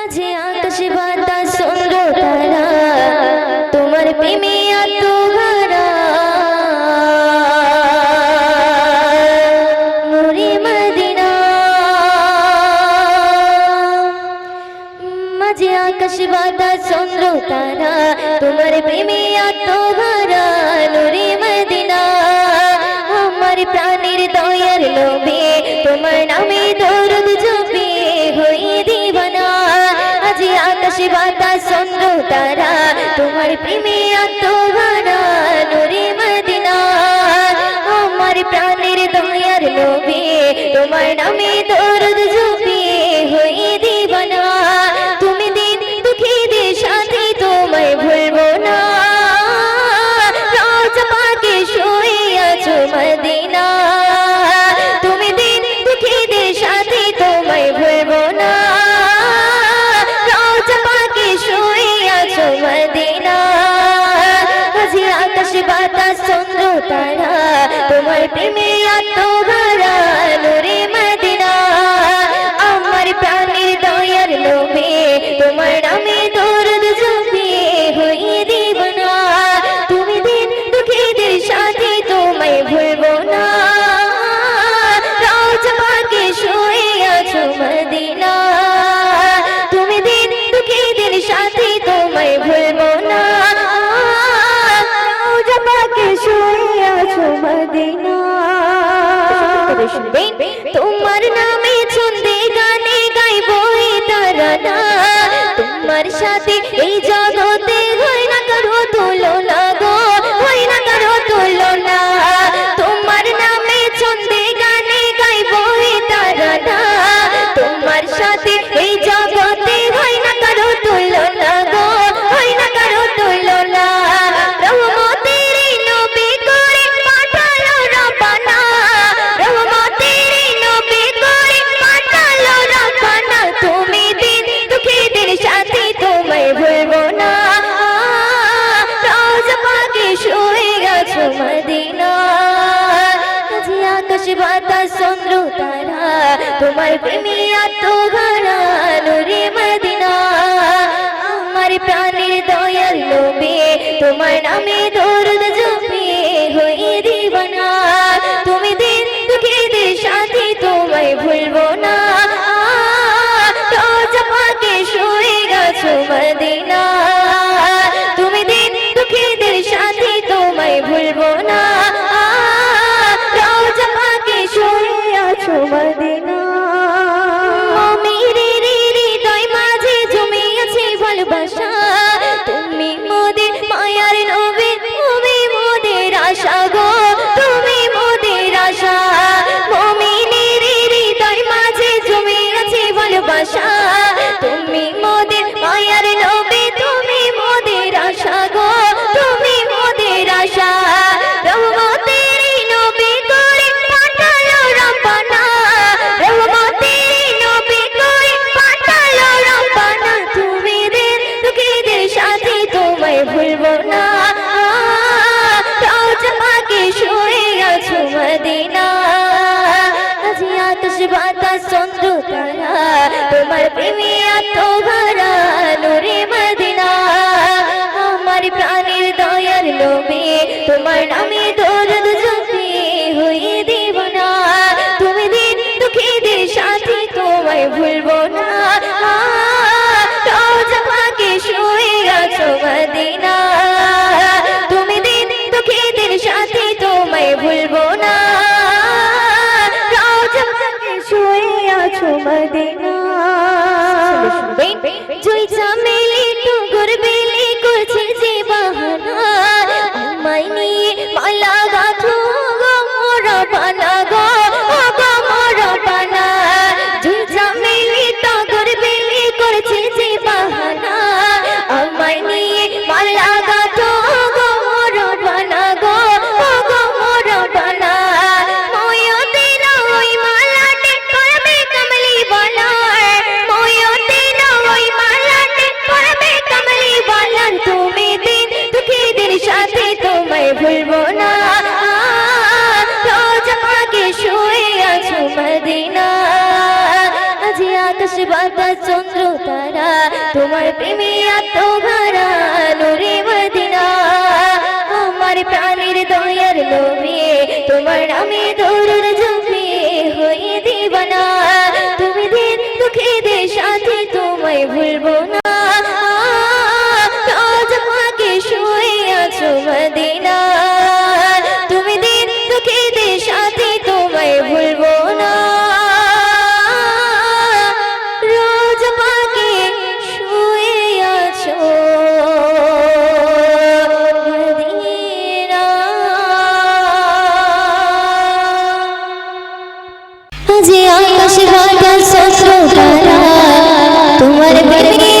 আজে আকাশে বাতাস চন্দ্র তারা তোমার প্রেমে এত হারা নুরে মদিনা। মাঝে আকাশে বাতাস চন্দ্র তারা তোমার প্রেমে এত হারা নুরে মদিনা, আমার প্রাণীর দয়ার লোভে তোমার নামে দয়া আকাশে বাতাস চন্দ্র তারা, তোমার প্রেমে আত্মহারা নুরে মদিনা। আমার প্রাণের দুনিয়ার লোভে, তোমার নামে দৌড় তোমার প্রেমে আত্মহারা নুরে আমার সাথে এই জগতে হয় না কারও তুলনা গো। তোমার নামে তোমায় না। আজ শুয়ে আছো মদিনা। আজ আকাশ বাতাস, চন্দ্র তারা। তোমার ভরা নুরে মদিনা। আমার প্রাণের দয়ার লোভে তোমার নামে দৌড় மதி আকাশ বাতা চন্দ্র তারা, তোমার প্রেমিয়া তো আত্মহারা নুরে মদিনা। আমার প্রাণীর দয়ার লোভে, তোমার নামে দৌড়ের জমি হয়ে দিবানা। তুমি দিন দুঃখে দে সাথে তোমায় ভুলবো না। আজ আমাকে শুয়ে আছো মদিনা। আকাশ বাতাস তোমার প্রেমে